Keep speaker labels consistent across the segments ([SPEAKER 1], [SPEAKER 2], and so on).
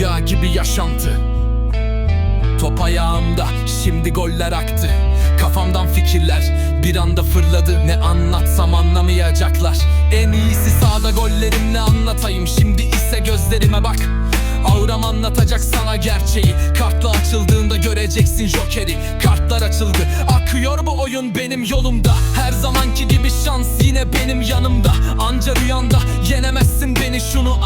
[SPEAKER 1] Rüya gibi yaşantı. Top ayağımda şimdi goller aktı. Kafamdan fikirler bir anda fırladı. Ne anlatsam anlamayacaklar. En iyisi sağda gollerimle anlatayım. Şimdi ise gözlerime bak. Auram anlatacak sana gerçeği. Kartla açıldığında göreceksin jokeri. Kartlar açıldı. Akıyor bu oyun benim yolumda. Her zamanki gibi şans yine benim yanımda. Anca rüyanda yenemezsin beni. Şunu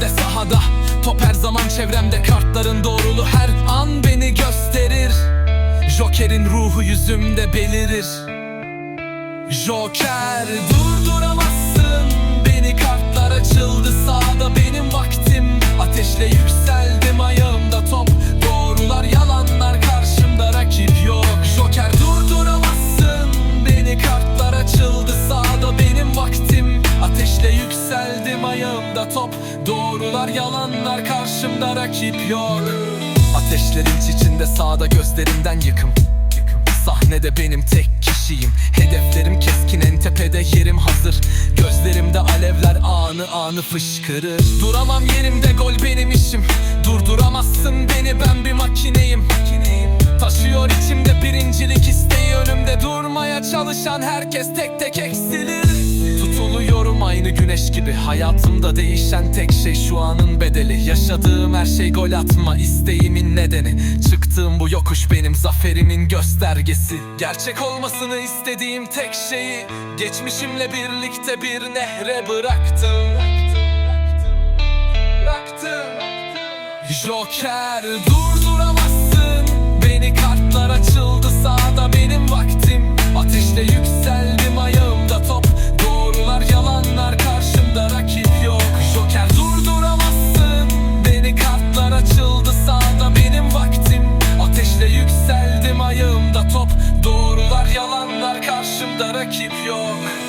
[SPEAKER 1] ellerimde sahada. Top her zaman çevremde. Kartların doğrulu her an beni gösterir. Joker'in ruhu yüzümde belirir. Joker durduramazsın. Beni kartlar açıldı sağda Doğrular yalanlar karşımda rakip yok. Ateşlerin içinde sağda gözlerimden yıkım. Sahnede benim tek kişiyim. Hedeflerim keskin en tepede yerim hazır. Gözlerimde alevler anı anı fışkırır. Duramam yerimde gol benim işim. Durduramazsın beni ben bir makineyim. Taşıyor içimde birincilik isteği önümde Durmaya çalışan herkes tek tek eksilir Aynı güneş gibi. Hayatımda değişen tek şey şu anın bedeli. Yaşadığım her şey gol atma isteğimin nedeni. Çıktığım bu yokuş benim zaferimin göstergesi. Gerçek olmasını istediğim tek şeyi Geçmişimle birlikte bir nehre bıraktım. Bıraktım. Joker durduramazsın. Beni kartlar açıldı keep your